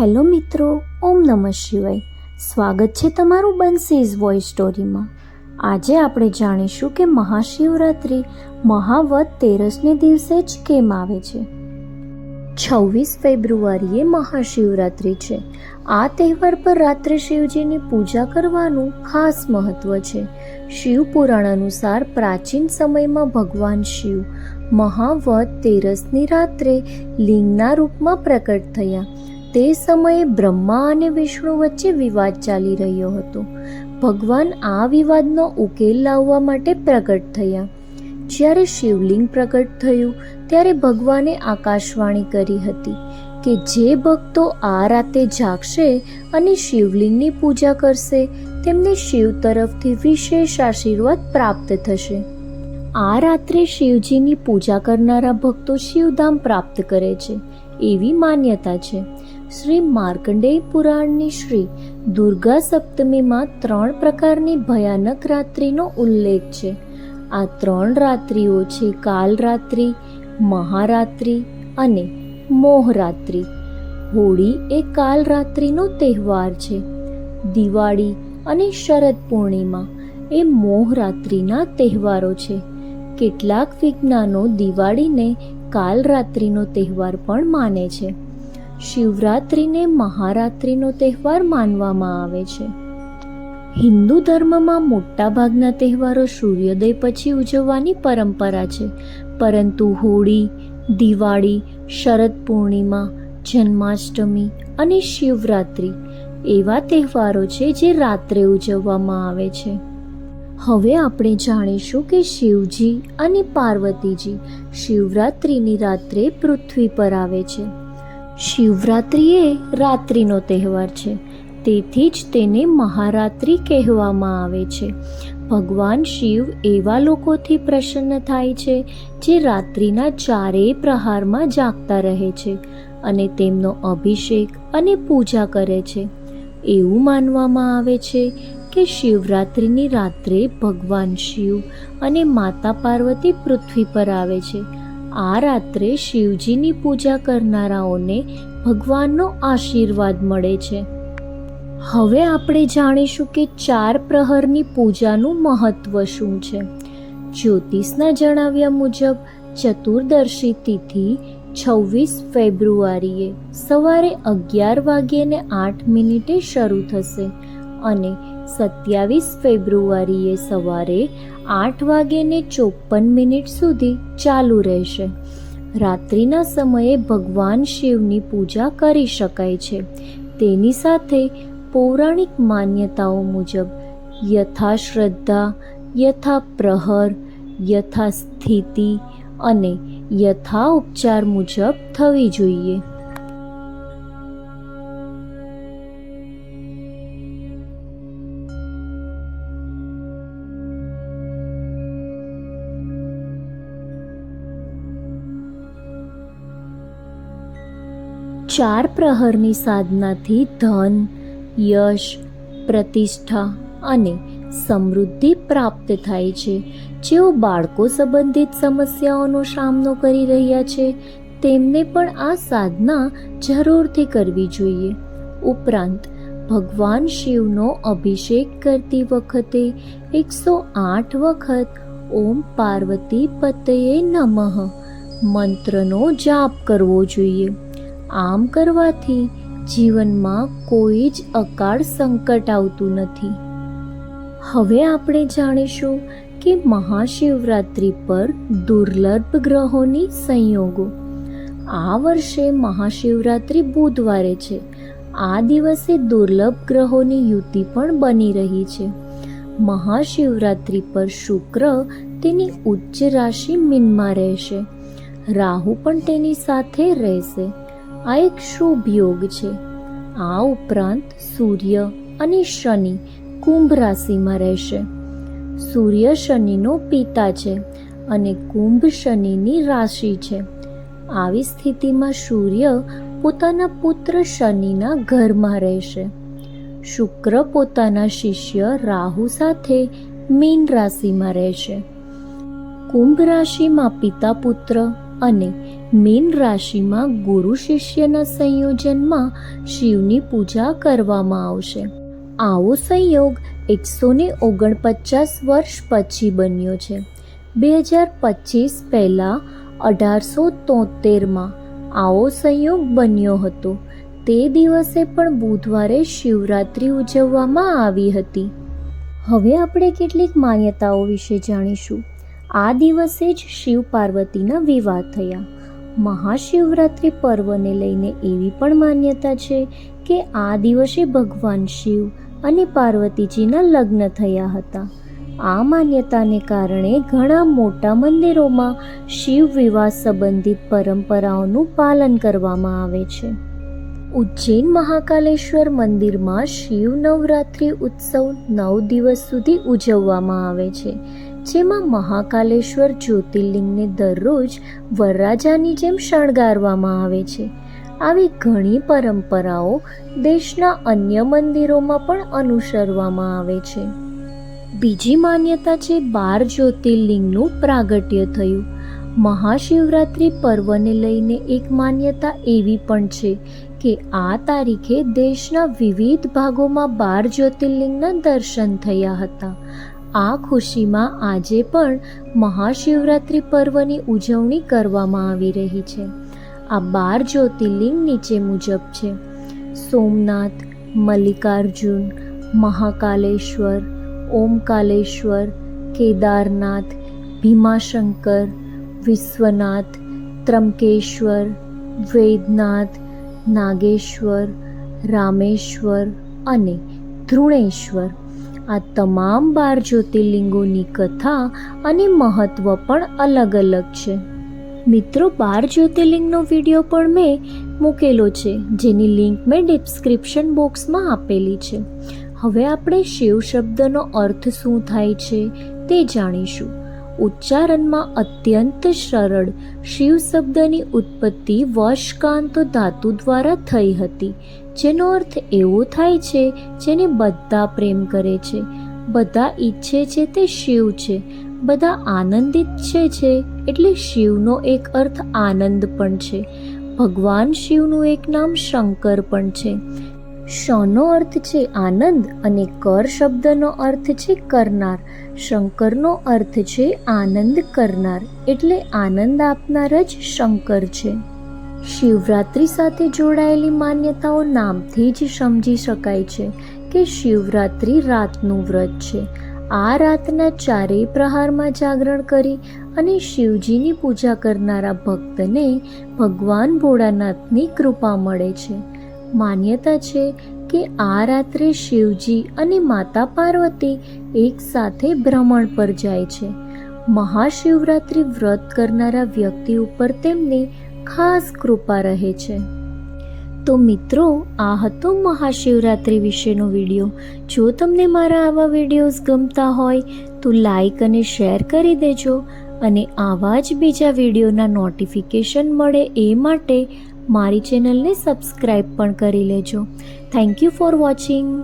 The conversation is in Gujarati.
હેલો મિત્રો, ઓમ નમઃ શિવાય. સ્વાગત છે તમારું બંસીઝ વોઇસ સ્ટોરીમાં. આજે આપણે જાણીશું કે મહાશિવરાત્રિ મહાવત તેરસને દિવસે જ કેમ આવે છે? છવ્વીસ ફેબ્રુઆરીએ મહાશિવરાત્રિ છે. આ તહેવાર પર રાત્રે શિવજીની પૂજા કરવાનું ખાસ મહત્વ છે. શિવ પુરાણ અનુસાર પ્રાચીન સમયમાં ભગવાન શિવ મહાવત તેરસની રાત્રે લિંગના રૂપમાં પ્રકટ થયા. તે સમયે બ્રહ્મા અને વિષ્ણુ વચ્ચે વિવાદ ચાલી રહ્યો હતો. ભગવાન આ વિવાદનો ઉકેલ લાવવા માટે પ્રગટ થયા. જ્યારે શિવલિંગ પ્રગટ થયું, ત્યારે ભગવાને આકાશવાણી કરી હતી કે જે ભક્તો આ રાતે જાગશે અને શિવલિંગની પૂજા કરશે, તેમને શિવ તરફથી વિશેષ આશીર્વાદ પ્રાપ્ત થશે. આ રાત્રે શિવજીની પૂજા કરનારા ભક્તો શિવધામ પ્રાપ્ત કરે છે, એવી માન્યતા છે. શ્રી માર્કંડેય પુરાણની શ્રી દુર્ગા સપ્તમીમાં ત્રણ પ્રકારની ભયાનક રાત્રિનો ઉલ્લેખ છે. આ ત્રણ રાત્રિઓ છે કાલરાત્રિ, મહારાત્રિ અને મોહરાત્રિ. હોળી એ કાલરાત્રિનો તહેવાર છે. દિવાળી અને શરદ પૂર્ણિમા એ મોહરાત્રિના તહેવારો છે. કેટલાક વિજ્ઞાનો દિવાળીને કાલરાત્રિનો તહેવાર પણ માને છે. શિવરાત્રિને મહારાત્રિનો તહેવાર માનવામાં આવે છે. હિન્દુ ધર્મમાં મોટાભાગના તહેવારો સૂર્યોદય પછી ઉજવવાની પરંપરા છે. પરંતુ હોળી, દિવાળી, શરદ પૂર્ણિમા, જન્માષ્ટમી અને શિવરાત્રિ એવા તહેવારો છે જે રાત્રે ઉજવવામાં આવે છે. હવે આપણે જાણીશું કે શિવજી અને પાર્વતીજી શિવરાત્રિની રાત્રે પૃથ્વી પર આવે છે. શિવરાત્રિ એ રાત્રિનો તહેવાર છે. તેથી જ તેને મહારાત્રિ કહેવામાં આવે છે. ભગવાન શિવ એવા લોકોથી પ્રસન્ન થાય છે, જે રાત્રિના ચારેય પ્રહારમાં જાગતા રહે છે અને તેમનો અભિષેક અને પૂજા કરે છે. એવું માનવામાં આવે છે કે શિવરાત્રિની રાત્રે ભગવાન શિવ અને માતા પાર્વતી પૃથ્વી પર આવે છે. આ રાત્રે શિવજીની પૂજા કરનારાઓને ભગવાનનો આશીર્વાદ મળે છે. હવે આપણે જાણીશું કે ચાર પ્રહરની પૂજાનું મહત્વ શું છે. જ્યોતિષના જણાવ્યા મુજબ, ચતુર્દશી તિથિ છવ્વીસ ફેબ્રુઆરીએ સવારે અગિયાર વાગ્યે આઠ મિનિટે શરૂ થશે અને સત્યાવીસ ફેબ્રુઆરીએ સવારે આઠ વાગ્યે ચોપન મિનિટ સુધી ચાલુ રહેશે. રાત્રિના સમયે ભગવાન શિવની પૂજા કરી શકાય છે. તેની સાથે પૌરાણિક માન્યતાઓ મુજબ યથા શ્રદ્ધા યથા પ્રહર યથા સ્થિતિ અને યથા ઉપચાર મુજબ થવી જોઈએ. ચાર પ્રહરની સાધનાથી ધન, યશ, પ્રતિષ્ઠા અને સમૃદ્ધિ પ્રાપ્ત થાય છે. જેઓ બાળકો સંબંધિત સમસ્યાઓનો સામનો કરી રહ્યા છે, તેમને પણ આ સાધના જરૂરથી કરવી જોઈએ. ઉપરાંત, ભગવાન શિવનો અભિષેક કરતી વખતે એકસો આઠ વખત ઓમ પાર્વતી પતયે નમઃ મંત્રનો જાપ કરવો જોઈએ. આમ કરવાથી જીવનમાં કોઈ જ અકાળ સંકટ આવતું નથી. હવે આપણે જાણીશું કે મહાશિવરાત્રિ પર દુર્લભ ગ્રહોની સંયોગો. આ વર્ષે મહાશિવરાત્રિ બુધવારે છે. આ દિવસે દુર્લભ ગ્રહોની યુતિ પણ બની રહી છે. મહાશિવરાત્રિ પર શુક્ર તેની ઉચ્ચ રાશિ મીનમાં રહેશે. રાહુ પણ તેની સાથે રહેશે. આ એક શુભ યોગ છે. આ ઉપરાંત સૂર્ય અને શનિ કુંભ રાશિમાં રહેશે. સૂર્ય શનિનો પિતા છે અને કુંભ શનિની રાશિ છે. આવી સ્થિતિમાં સૂર્ય પોતાના પુત્ર શનિના ઘરમાં રહેશે. શુક્ર પોતાના શિષ્ય રાહુ સાથે મીન રાશિમાં રહેશે. કુંભ રાશિમાં પિતા પુત્ર અને મીન રાશિમાં ગુરુ શિષ્યના સંયોજનમાં શિવની પૂજા કરવામાં આવશે. આવો સંયોગ એકસો ને ઓગણપચાસ વર્ષ પછી બન્યો છે. બે હજાર પચીસ પહેલાં અઢારસો તોતેરમાં આવો સંયોગ બન્યો હતો. તે દિવસે પણ બુધવારે શિવરાત્રિ ઉજવવામાં આવી હતી. હવે આપણે કેટલીક માન્યતાઓ વિશે જાણીશું. આ દિવસે જ શિવ પાર્વતીના વિવાહ થયા. મહાશિવરાત્રિ પર્વને લઈને એવી પણ માન્યતા છે કે આ દિવસે ભગવાન શિવ અને પાર્વતીજીના લગ્ન થયા હતા. આ માન્યતાને કારણે ઘણા મોટા મંદિરોમાં શિવ વિવાહ સંબંધિત પરંપરાઓનું પાલન કરવામાં આવે છે. ઉજ્જૈન મહાકાલેશ્વર મંદિરમાં શિવ નવરાત્રિ ઉત્સવ નવ દિવસ સુધી ઉજવવામાં આવે છે. જેમાં મહાકાલેશ્વર જ્યોતિર્લિંગને દરરોજ વરરાજાની જેમ શણગારવામાં આવે છે. આવી ઘણી પરંપરાઓ દેશના અન્ય મંદિરોમાં પણ અનુસરવામાં આવે છે. બીજી માન્યતા છે બાર જ્યોતિર્લિંગનું પ્રાગટ્ય થયું. મહાશિવરાત્રિ પર્વને લઈને એક માન્યતા એવી પણ છે કે આ તારીખે દેશના વિવિધ ભાગોમાં બાર જ્યોતિર્લિંગના દર્શન થયા હતા. આ ખુશીમાં આજે પણ મહાશિવરાત્રિ પર્વની ઉજવણી કરવામાં આવી રહી છે. આ બાર જ્યોતિર્લિંગ નીચે મુજબ છે. સોમનાથ, મલ્લિકાર્જુન, મહાકાલેશ્વર, ઓમકાલેશ્વર, કેદારનાથ, ભીમાશંકર, વિશ્વનાથ, ત્રંકેશ્વર, વેદનાથ, નાગેશ્વર, રામેશ્વર અને ધ્રુણેશ્વર. આ તમામ બાર જ્યોતિર્લિંગોની કથા અને મહત્ત્વ પણ અલગ અલગ છે. મિત્રો, બાર જ્યોતિર્લિંગનો વીડિયો પણ મેં મૂકેલો છે, જેની લિંક મેં ડિસ્ક્રિપ્શન બોક્સમાં આપેલી છે. હવે આપણે શિવ શબ્દનો અર્થ શું થાય છે તે જાણીશું. ઉચ્ચારણમાં અત્યંત સરળ શિવ શબ્દની ઉત્પત્તિ વશકાંત ધાતુ દ્વારા થઈ હતી, જેનો અર્થ એવો થાય છે, જેને બધા પ્રેમ કરે છે. બધા ઈચ્છે છે તે શિવ છે, બધા આનંદિત છે છે એટલે શિવનો એક અર્થ આનંદ પણ છે. ભગવાન શિવનું એક નામ શંકર પણ છે. શનો અર્થ છે આનંદ અને કર શબ્દનો અર્થ છે કરનાર. શંકરનો અર્થ છે આનંદ કરનાર. એટલે આનંદ આપનાર જ શંકર છે. શિવરાત્રિ સાથે જોડાયેલી માન્યતાઓ નામથી જ સમજી શકાય છે કે શિવરાત્રિ રાતનું વ્રત છે. આ રાતના ચારેય પ્રહારમાં જાગરણ કરી અને શિવજીની પૂજા કરનારા ભક્તને ભગવાન ભોળાનાથની કૃપા મળે છે. માન્યતા છે કે આ રાત્રે શિવજી અને માતા પાર્વતી એક સાથે ભ્રમણ પર જાય છે. મહાશિવરાત્રિ વ્રત કરનારા વ્યક્તિ ઉપર તેમની ખાસ કૃપા રહે છે. તો મિત્રો, આ હતો મહાશિવરાત્રિ વિશેનો વીડિયો. જો તમને મારા આવા વિડીયોઝ ગમતા હોય, તો લાઈક અને શેર કરી દેજો અને આવા જ બીજા વિડીયોના નોટિફિકેશન મળે એ માટે મારી ચેનલને સબસ્ક્રાઈબ પણ કરી લેજો. Thank you for watching